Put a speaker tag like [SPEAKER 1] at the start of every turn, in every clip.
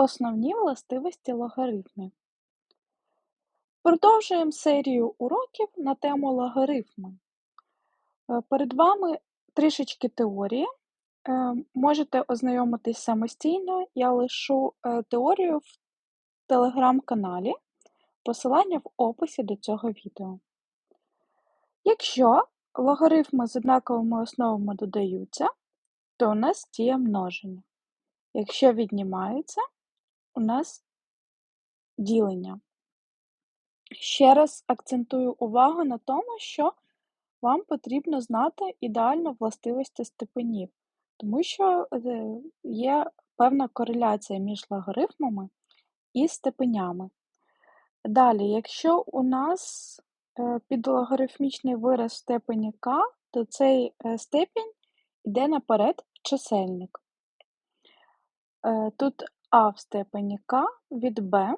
[SPEAKER 1] Основні властивості логарифмів. Продовжуємо серію уроків на тему логарифми. Е, перед вами трішечки теорії. Е, можете ознайомитись самостійно. Я лишу е, теорію в телеграм-каналі, посилання в описі до цього відео. Якщо логарифми з однаковими основами додаються, то у нас діє множення. Якщо віднімаються, у нас ділення. Ще раз акцентую увагу на тому, що вам потрібно знати ідеально властивості степенів, тому що е, є певна кореляція між логарифмами і степенями. Далі, якщо у нас е, підлогарифмічний вираз степені k, то цей е, степінь йде наперед в чисельник. Тут а в степені k від b,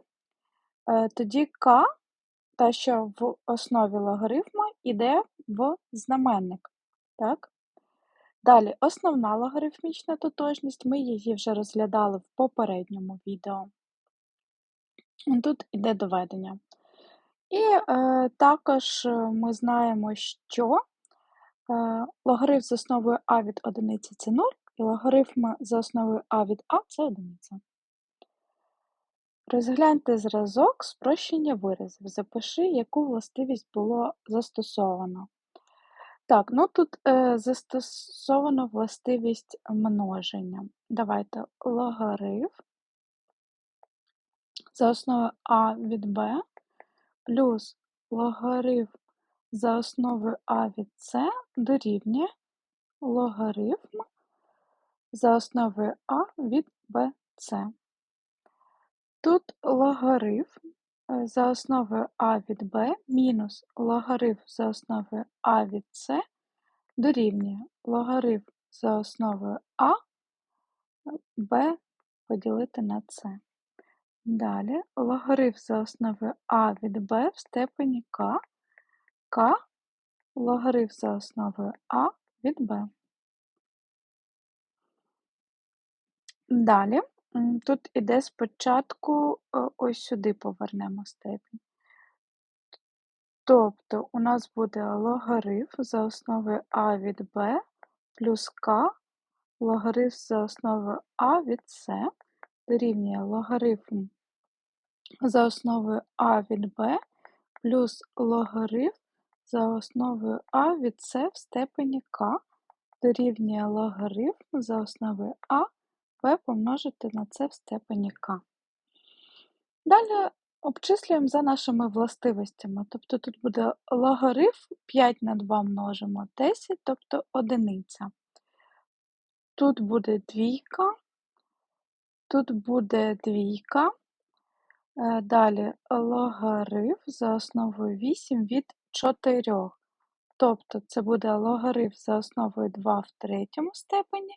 [SPEAKER 1] тоді k та, що в основі логарифма йде в знаменник. Так? Далі, основна логарифмічна тотожність, ми її вже розглядали в попередньому відео. Тут йде доведення. І е, також ми знаємо, що е, логарифм з основою А від одиниці це 0, і логарифм за основою А від А це одиниця. Розгляньте зразок спрощення виразів. Запиши, яку властивість було застосовано. Так, ну тут е, застосовано властивість множення. Давайте логарифм за основою А від Б плюс логарифм за основою А від С дорівнює логарифм за основою А від БЦ. Тут логарифм е, за основою а від b мінус логарифм за основою а від С дорівнює логарифм за основою а b поділити на С. Далі логарифм за основою а від b в степені k, k логарифм за основою а від b. Далі Тут іде спочатку е, ось сюди повернемо степінь. Тобто у нас буде логарифм за основою а від b плюс k логарифм за основою а від С дорівнює логарифм за основою а від b плюс логарифм за основою а від С в степені k дорівнює логарифм за основою а b помножити на це в степені k. Далі обчислюємо за нашими властивостями. Тобто тут буде логарифм 5 на 2 множимо 10, тобто одиниця. Тут буде двійка, тут буде двійка. Е, далі логарифм за основою 8 від 4. Тобто це буде логарифм за основою 2 в третьому степені,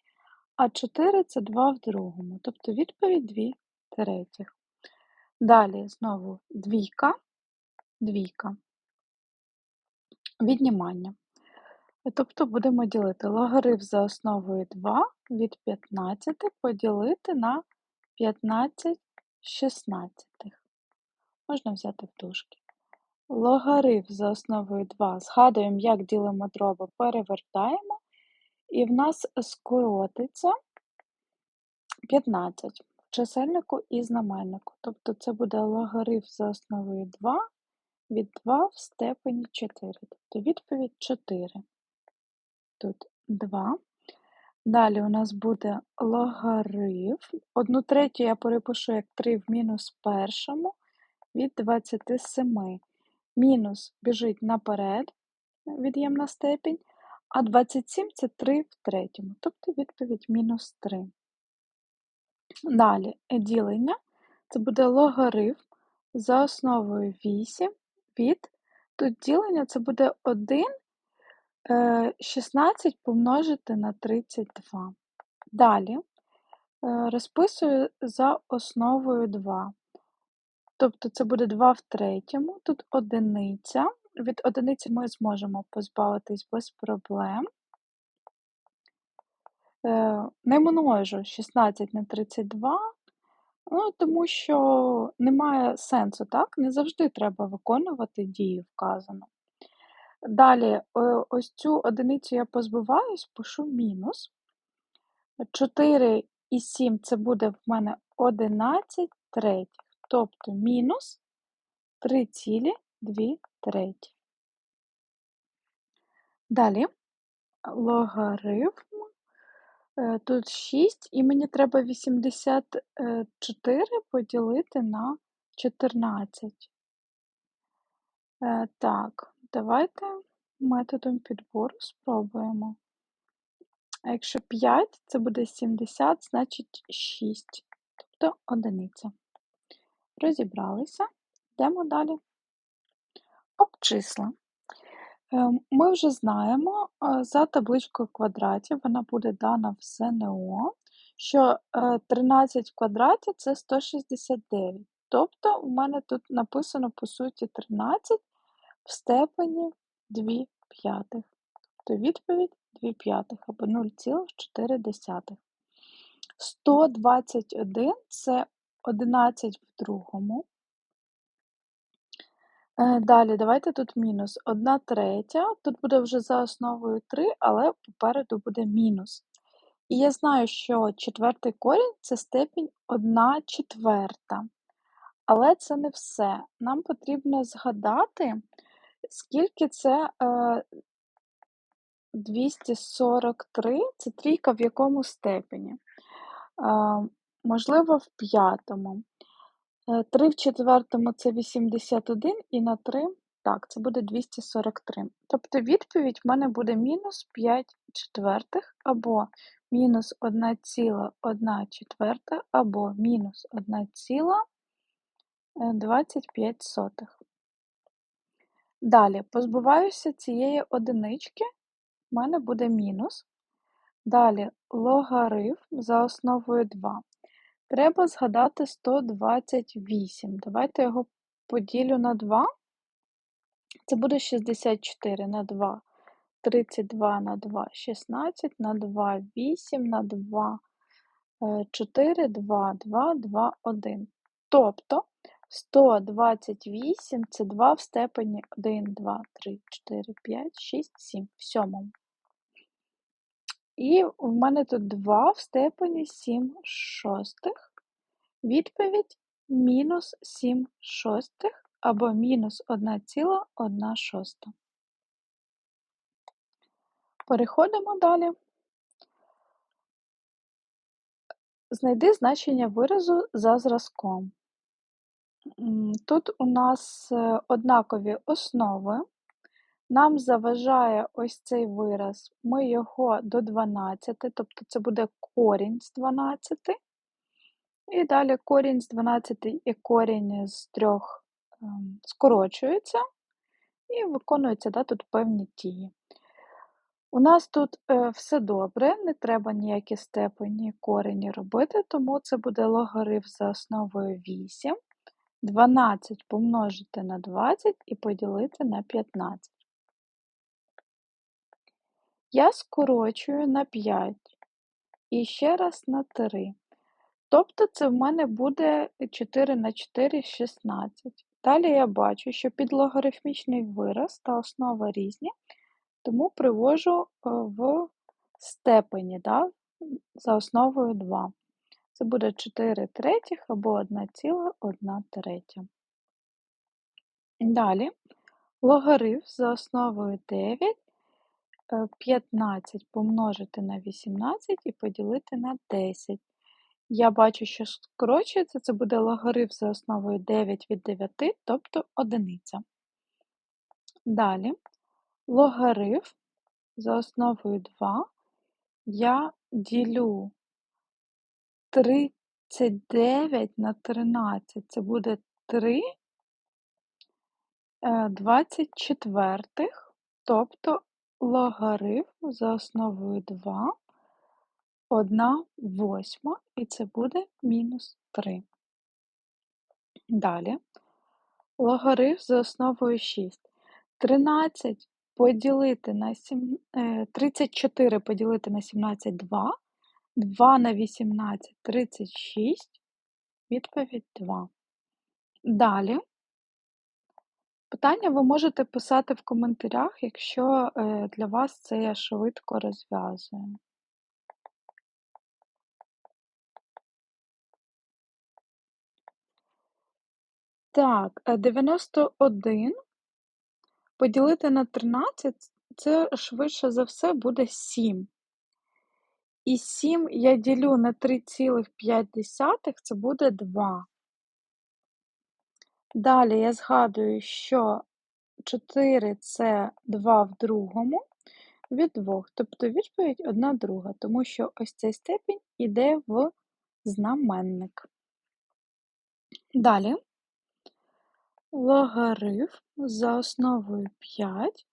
[SPEAKER 1] а 4 це 2 в другому, тобто відповідь 2 третіх. Далі знову двійка, двійка, віднімання. Тобто будемо ділити логарифм за основою 2 від 15 поділити на 15 шістнадцятих. Можна взяти в дужки. Логарифм за основою 2. Згадуємо, як ділимо дроби, перевертаємо і в нас скоротиться 15 в чисельнику і знаменнику. Тобто це буде логарифм за основою 2 від 2 в степені 4. Тобто відповідь 4. Тут 2. Далі у нас буде логарифм. Одну третю я перепишу як 3 в мінус першому від 27. Мінус біжить наперед, від'ємна степінь. А 27 це 3 в третьому, тобто відповідь мінус 3. Далі ділення це буде логарифм за основою 8 від. Тут ділення це буде 1 16 е, помножити на 32. Далі е, розписую за основою 2. Тобто це буде 2 в третьому, тут одиниця. Від одиниці ми зможемо позбавитись без проблем. Е, не множу 16 на 32, Ну, тому що немає сенсу, так? Не завжди треба виконувати дію вказану. Далі, е, ось цю одиницю я позбуваюсь, пишу мінус. 4 і 7 це буде в мене 11 третіх, тобто мінус 3,2 треті. Далі логарифм. Е, тут 6, і мені треба 84 поділити на 14. Е, так, давайте методом підбору спробуємо. А якщо 5, це буде 70, значить 6, тобто одиниця. Розібралися. Йдемо далі. Обчисла. Ем, ми вже знаємо е, за табличкою квадратів, вона буде дана в ЗНО, що 13 е, в квадраті це 169. Тобто у мене тут написано, по суті, 13 в степені 2 п'ятих. Тобто відповідь 2 п'ятих або 0,4. 121 це 11 в другому. Е, далі, давайте тут мінус 1 третя. Тут буде вже за основою 3, але попереду буде мінус. І я знаю, що четвертий корінь це степінь 1 четверта. Але це не все. Нам потрібно згадати, скільки це е, 243 це трійка в якому степені. Е, можливо, в п'ятому. 3 е, в четвертому це 81 і на 3, так, це буде 243. Тобто відповідь в мене буде мінус 5 четвертих, або мінус 1,1 четверта, або мінус 1,25. Далі, позбуваюся цієї одинички, в мене буде мінус. Далі логарифм за основою 2. Треба згадати 128. Давайте його поділю на 2. Це буде 64 на 2, 32 на 2, 16 на 2, 8 на 2, 4, 2, 2, 2, 1. Тобто 128 це 2 в степені 1, 2, 3, 4, 5, 6, 7 в сьомому. І в мене тут 2 в степені 7 шостих. Відповідь мінус 7 шостих або мінус 1,1 шоста. Переходимо далі. Знайди значення виразу за зразком. Тут у нас е, однакові основи. Нам заважає ось цей вираз, ми його до 12, тобто це буде корінь з 12. І далі корінь з 12 і корінь з 3 ем, скорочуються і виконуються да, тут певні дії. У нас тут е, все добре, не треба ніякі степені корені робити, тому це буде логарифм за основою 8. 12 помножити на 20 і поділити на 15. Я скорочую на 5 і ще раз на 3. Тобто це в мене буде 4 на 4 16. Далі я бачу, що підлогарифмічний вираз та основа різні, тому привожу е, в степені да, за основою 2. Це буде 4 третіх або 1,1 третя. Далі логарифм за основою 9 15 е, помножити на 18 і поділити на 10. Я бачу, що скорочується, це буде логарифм за основою 9 від 9, тобто одиниця. Далі логарифм за основою 2 я ділю 39 на 13, це буде 3 24, е, тобто логарифм за основою 2 1 восьма, і це буде мінус 3. Далі логарифм за основою 6. 13 поділити на 7, 34 е, поділити на 17 2, 2 на 18 36, Відповідь 2. Далі. Питання ви можете писати в коментарях, якщо е, для вас це швидко розв'язую. Так, е, 91 поділити на 13 це швидше за все буде 7. І 7 я ділю на 3,5, це буде 2. Далі я згадую, що 4 це 2 в другому від 2. Тобто відповідь 1 друга, тому що ось цей степінь іде в знаменник. Далі логарифм за основою 5.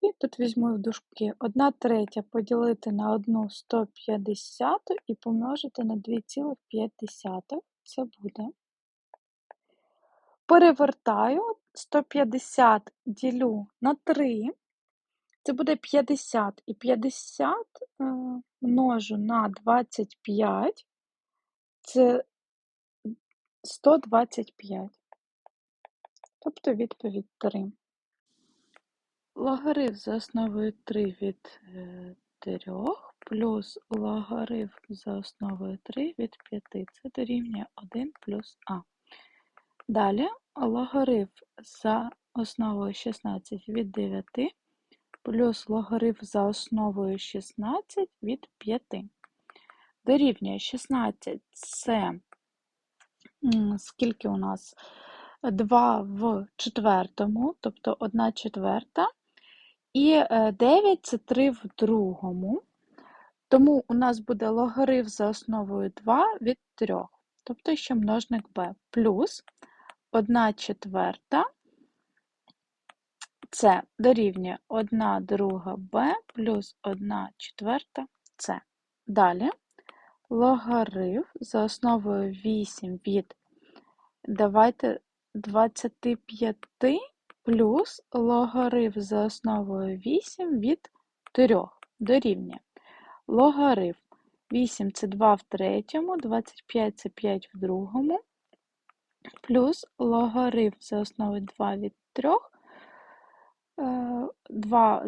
[SPEAKER 1] І тут візьму в дужки 1 третя поділити на 1 150 і помножити на 2,5. Це буде. Перевертаю 150 ділю на 3. Це буде 50 і 50 е, множу на 25. Це 125. Тобто відповідь 3. Логарифм за основою 3 від 3 плюс логарифм за основою 3 від 5. Це дорівнює 1 плюс А. Далі логарифм за основою 16 від 9 плюс логарифм за основою 16 від 5. Дорівнює 16 це скільки у нас? 2 в четвертому, тобто 1 четверта. І 9 це 3 в другому. Тому у нас буде логарифм за основою 2 від 3, тобто ще множник b, плюс 1 четверта це дорівнює 1 друга b плюс 1 четверта c. Далі логарифм за основою 8 від давайте 25 плюс логарифм за основою 8 від 3 дорівнює. Логарифм 8 це 2 в третьому, 25 це 5 в другому, плюс логарифм за основою 2 від 3, 2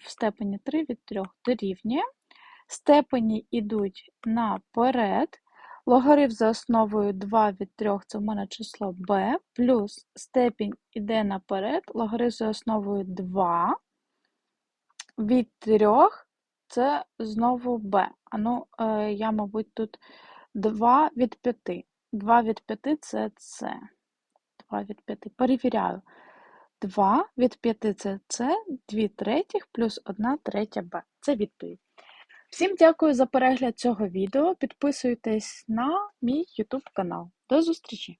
[SPEAKER 1] в степені 3 від 3 дорівнює. Степені йдуть наперед. Логарифм за основою 2 від 3 це в мене число b, плюс степінь іде наперед, логарифм за основою 2 від 3 це знову b. А ну, е, я, мабуть, тут 2 від 5. 2 від 5 це c. 2 від 5. Перевіряю. 2 від 5 це c, 2 третіх плюс 1 третя Б. Це відповідь. Всім дякую за перегляд цього відео. Підписуйтесь на мій YouTube канал. До зустрічі!